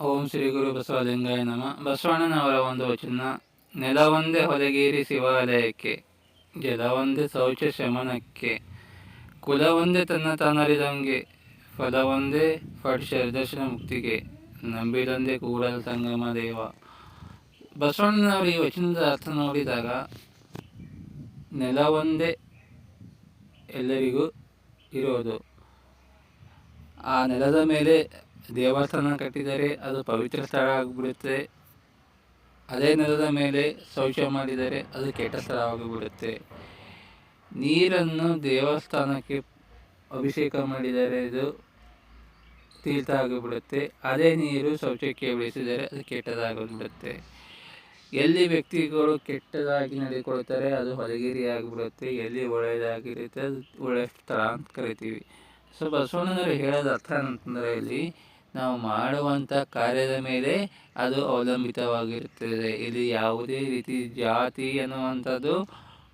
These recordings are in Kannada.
ಓಂ ಶ್ರೀ ಗುರು ಬಸವಲಿಂಗಾಯ ನಮ. ಬಸವಣ್ಣನವರ ಒಂದು ವಚನ, ನೆಲವೊಂದೇ ಹೊಲಗೇರಿ ಶಿವಾಲಯಕ್ಕೆ, ಜಲವೊಂದೇ ಶೌಚ ಶಮನಕ್ಕೆ, ಕುಲವೊಂದೇ ತನ್ನ ತಾನರಿದಂಗೆ, ಫಲವೊಂದೇ ಫಡ್ ಶರದರ್ಶನ ಮುಕ್ತಿಗೆ, ನಂಬಿದೊಂದೇ ಕೂಡಲ ಸಂಗಮ ದೇವ. ಬಸವಣ್ಣನವರು ಈ ವಚನದ ಅರ್ಥ ನೋಡಿದಾಗ, ನೆಲವೊಂದೇ ಎಲ್ಲರಿಗೂ ಇರೋದು. ಆ ನೆಲದ ಮೇಲೆ ದೇವಸ್ಥಾನ ಕಟ್ಟಿದರೆ ಅದು ಪವಿತ್ರ ಸ್ಥಳ ಆಗಿಬಿಡುತ್ತೆ. ಅದೇ ನೆಲದ ಮೇಲೆ ಶೌಚ ಮಾಡಿದರೆ ಅದು ಕೆಟ್ಟ ಸ್ಥಳವಾಗಿಬಿಡುತ್ತೆ ನೀರನ್ನು ದೇವಸ್ಥಾನಕ್ಕೆ ಅಭಿಷೇಕ ಮಾಡಿದರೆ ಇದು ತೀರ್ಥ ಆಗಿಬಿಡುತ್ತೆ. ಅದೇ ನೀರು ಶೌಚಕ್ಕೆ ಬೆಳೆಸಿದರೆ ಅದು ಕೆಟ್ಟದಾಗಿಬಿಡುತ್ತೆ. ಎಲ್ಲಿ ವ್ಯಕ್ತಿಗಳು ಕೆಟ್ಟದಾಗಿ ನಡೆದುಕೊಳ್ತಾರೆ ಅದು ಹೊಲಗಿರಿ ಆಗಿಬಿಡುತ್ತೆ. ಎಲ್ಲಿ ಒಳ್ಳೆಯದಾಗಿರುತ್ತೆ ಅದು ಒಳ್ಳೆಯ ಸ್ಥಳ ಅಂತ ಕರಿತೀವಿ. ಸೊ ಬಸವಣ್ಣನವರು ಹೇಳೋದು ಅರ್ಥ ಅಂತಂದರೆ ಇಲ್ಲಿ ನಾವು ಮಾಡುವಂಥ ಕಾರ್ಯದ ಮೇಲೆ ಅದು ಅವಲಂಬಿತವಾಗಿರುತ್ತದೆ. ಇಲ್ಲಿ ಯಾವುದೇ ರೀತಿ ಜಾತಿ ಅನ್ನುವಂಥದ್ದು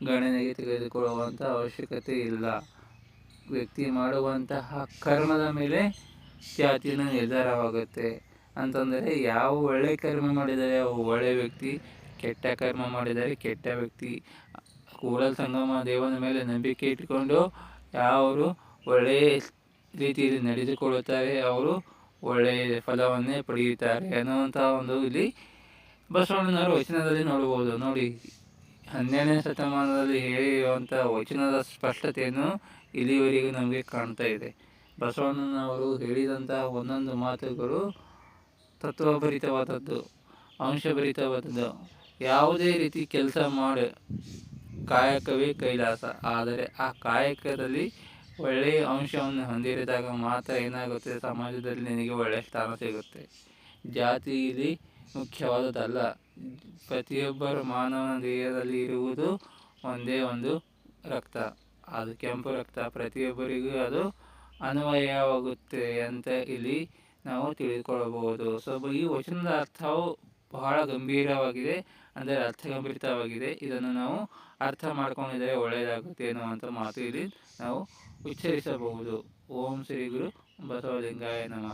ಗಣನೆಗೆ ತೆಗೆದುಕೊಳ್ಳುವಂಥ ಅವಶ್ಯಕತೆ ಇಲ್ಲ. ವ್ಯಕ್ತಿ ಮಾಡುವಂತಹ ಕರ್ಮದ ಮೇಲೆ ಜಾತಿನ ನಿರ್ಧಾರವಾಗುತ್ತೆ. ಅಂತಂದರೆ ಯಾವ ಒಳ್ಳೆ ಕರ್ಮ ಮಾಡಿದರೆ ಒಳ್ಳೆ ವ್ಯಕ್ತಿ, ಕೆಟ್ಟ ಕರ್ಮ ಮಾಡಿದರೆ ಕೆಟ್ಟ ವ್ಯಕ್ತಿ. ಕೂಡಲ ಸಂಗಮ ದೇವನ ಮೇಲೆ ನಂಬಿಕೆ ಇಟ್ಟುಕೊಂಡು ಯಾವರು ಒಳ್ಳೆಯ ರೀತಿಯಲ್ಲಿ ನಡೆದುಕೊಳ್ಳುತ್ತಾರೆ, ಅವರು ಒಳ್ಳೆಯ ಫಲವನ್ನೇ ಪಡೆಯುತ್ತಾರೆ ಅನ್ನುವಂಥ ಒಂದು ಇಲ್ಲಿ ಬಸವಣ್ಣನವರು ವಚನದಲ್ಲಿ ನೋಡಬಹುದು. ನೋಡಿ, ಹನ್ನೆರಡನೇ ಶತಮಾನದಲ್ಲಿ ಹೇಳಿರುವಂಥ ವಚನದ ಸ್ಪಷ್ಟತೆಯನ್ನು ಇಲ್ಲಿವರೆಗೂ ನಮಗೆ ಕಾಣ್ತಾ ಇದೆ. ಬಸವಣ್ಣನವರು ಹೇಳಿದಂತಹ ಒಂದೊಂದು ಮಾತುಗಳು ತತ್ವಭರಿತವಾದದ್ದು, ಅಂಶಭರಿತವಾದದ್ದು. ಯಾವುದೇ ರೀತಿ ಕೆಲಸ ಮಾಡಿ, ಕಾಯಕವೇ ಕೈಲಾಸ. ಆದರೆ ಆ ಕಾಯಕದಲ್ಲಿ ಒಳ್ಳೆಯ ಅಂಶವನ್ನು ಹೊಂದಿರಿದಾಗ ಮಾತ್ರ ಏನಾಗುತ್ತೆ? ಸಮಾಜದಲ್ಲಿ ನಿನಗೆ ಒಳ್ಳೆಯ ಸ್ಥಾನ ಸಿಗುತ್ತೆ. ಜಾತಿ ಇಲ್ಲಿ ಮುಖ್ಯವಾದದ್ದಲ್ಲ. ಪ್ರತಿಯೊಬ್ಬರು ಮಾನವನ ದೇಹದಲ್ಲಿ ಇರುವುದು ಒಂದೇ ಒಂದು ರಕ್ತ. ಅದು ಕೆಂಪು ರಕ್ತ. ಪ್ರತಿಯೊಬ್ಬರಿಗೂ ಅದು ಅನ್ವಯವಾಗುತ್ತೆ ಅಂತ ಇಲ್ಲಿ ನಾವು ತಿಳಿದುಕೊಳ್ಳಬಹುದು. ಸೊ, ಈ ವಚನದ ಅರ್ಥವು ಬಹಳ ಗಂಭೀರವಾಗಿದೆ, ಅಂದರೆ ಅರ್ಥಗಂಭೀರವಾಗಿದೆ. ಇದನ್ನು ನಾವು ಅರ್ಥ ಮಾಡ್ಕೊಂಡಿದ್ದರೆ ಒಳ್ಳೆಯದಾಗುತ್ತೆ ಅನ್ನುವಂಥ ಮಾತು ಇಲ್ಲಿ ನಾವು ಉಚ್ಚರಿಸಬಹುದು. ಓಂ ಶ್ರೀ ಗುರು ಬಸವಲಿಂಗಾಯ ನಮಃ.